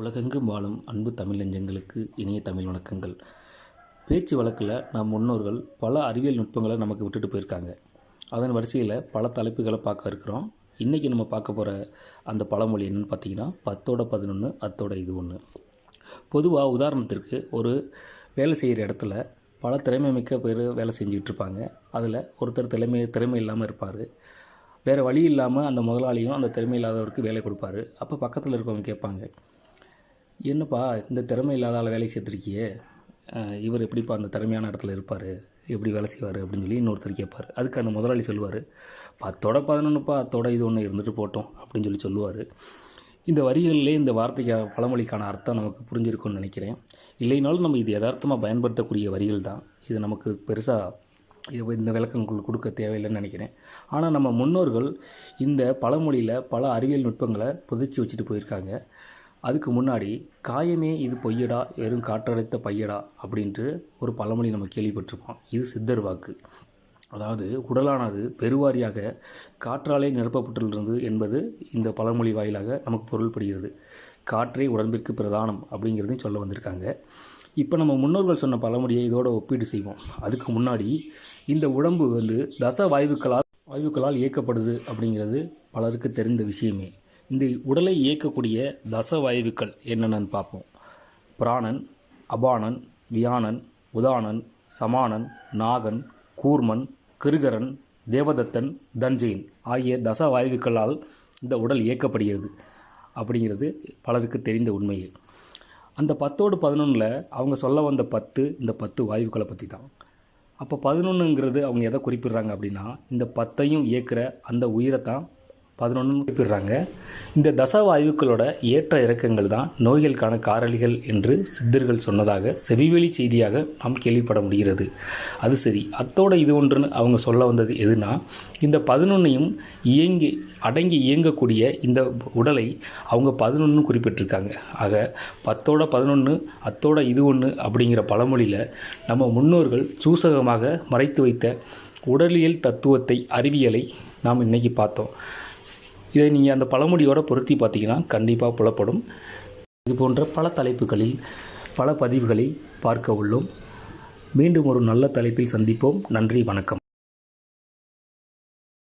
உலகெங்கும் வாழும் அன்பு தமிழ் நெஞ்சங்களுக்கு இனிய தமிழ் வணக்கங்கள். பேச்சு வழக்கில் நம் முன்னோர்கள் பல அறிவியல் நுட்பங்களை நமக்கு விட்டுட்டு போயிருக்காங்க. அதன் வரிசையில் பல தலைப்புகளை பார்க்க இருக்கிறோம். இன்றைக்கி நம்ம பார்க்க போகிற அந்த பழமொழி என்னென்னு பார்த்தீங்கன்னா பத்தோட பதினொன்று அத்தோட இது ஒன்று பொதுவாக உதாரணத்திற்கு ஒரு வேலை செய்கிற இடத்துல பல திறமை மிக்க பேர் வேலை செஞ்சுக்கிட்டு இருப்பாங்க. அதில் ஒருத்தர் திறமை திறமை இல்லாமல் இருப்பார். வேறு வழி இல்லாமல் அந்த முதலாளியும் அந்த திறமை இல்லாதவருக்கு வேலை கொடுப்பாரு. அப்போ பக்கத்தில் இருக்கவங்க கேட்பாங்க என்னப்பா இந்த திறமை இல்லாத ஆளை வேலை சேர்த்துருக்கியே? இவர் எப்படிப்பா அந்த திறமையான இடத்துல இருப்பார்? எப்படி வேலை செய்வார் அப்படின்னு சொல்லி இன்னொருத்தர் கேட்பார். அதுக்கு அந்த முதலாளி சொல்லுவார். பத்தோட பதினொன்றுப்பா அத்தோட இது ஒன்று இருந்துட்டு போட்டோம் அப்படின்னு சொல்லி சொல்லுவார். இந்த வரிகளிலே இந்த வார்த்தைக்கு பழமொழிக்கான அர்த்தம் நமக்கு புரிஞ்சிருக்கும்னு நினைக்கிறேன். இல்லைனாலும் நம்ம இது யதார்த்தமாக பயன்படுத்தக்கூடிய வரிகள் தான். இது நமக்கு பெருசாக இது இந்த விளக்கங்கள் கொடுக்க தேவையில்லைன்னு நினைக்கிறேன். ஆனால் நம்ம முன்னோர்கள் இந்த பழமொழியில் பல அறிவியல் நுட்பங்களை புதைச்சி வச்சுட்டு போயிருக்காங்க. அதுக்கு முன்னாடி காயமே இது பொய்யடா வெறும் காற்றடைத்த பையடா அப்படின்ட்டு ஒரு பழமொழி நம்ம கேள்விப்பட்டிருப்போம். இது சித்தர் வாக்கு. அதாவது உடலானது பெருவாரியாக காற்றாலே நிரப்பப்பட்டுள்ளது என்பது இந்த பழமொழி வாயிலாக நமக்கு பொருள்படுகிறது. காற்றே உடம்பிற்கு பிரதானம் அப்படிங்கிறதையும் சொல்ல வந்திருக்காங்க. இப்போ நம்ம முன்னோர்கள் சொன்ன பழமொழியை இதோட ஒப்பீடு செய்வோம். அதுக்கு முன்னாடி இந்த உடம்பு வந்து தச வாயுக்களால் வாயுக்களால் இயக்கப்படுது அப்படிங்கிறது பலருக்கு தெரிந்த விஷயமே. இந்த உடலை இயக்கக்கூடிய தசவாயுக்கள் என்னென்னு பார்ப்போம். பிராணன் அபானன் வியானன் உதானன் சமானன் நாகன் கூர்மன் கிருகரன் தேவதத்தன் தஞ்சையன் ஆகிய தசவாயுக்களால் இந்த உடல் இயக்கப்படுகிறது அப்படிங்கிறது பலருக்கு தெரிந்த உண்மையே. அந்த பத்தோடு பதினொன்றில் அவங்க சொல்ல வந்த பத்து இந்த பத்து வாயுக்களை பற்றி தான் அப்போ பதினொன்றுங்கிறது அவங்க எதை குறிப்பிடுறாங்க அப்படின்னா இந்த பத்தையும் இயக்கிற அந்த உயிரை தான் பதினொன்று குறிப்பிடுறாங்க. இந்த தசவாயுக்களோட ஏற்ற இறக்கங்கள் தான் நோய்களுக்கான காரணிகள் என்று சித்தர்கள் சொன்னதாக செவிவெளி செய்தியாக நாம் கேள்விப்பட முடிகிறது. அது சரி அத்தோட இது ஒன்றுன்னு அவங்க சொல்ல வந்தது எதுனா இந்த பதினொன்னையும் இயங்கி அடங்கி இயங்கக்கூடிய இந்த உடலை அவங்க பதினொன்று குறிப்பிட்டிருக்காங்க. ஆக பத்தோட பதினொன்று அத்தோட இது ஒன்று அப்படிங்கிற பழமொழியில் நம்ம முன்னோர்கள் சூசகமாக மறைத்து வைத்த உடலியல் தத்துவத்தை அறிவியலை நாம் இன்னைக்கு பார்த்தோம். இதை நீங்கள் அந்த பழமொழியோட பொருத்தி பார்த்தீங்கன்னா கண்டிப்பாக புலப்படும். இது போன்ற பல தலைப்புகளில் பல பதிவுகளை பார்க்க உள்ளோம். மீண்டும் ஒரு நல்ல தலைப்பில் சந்திப்போம். நன்றி வணக்கம்.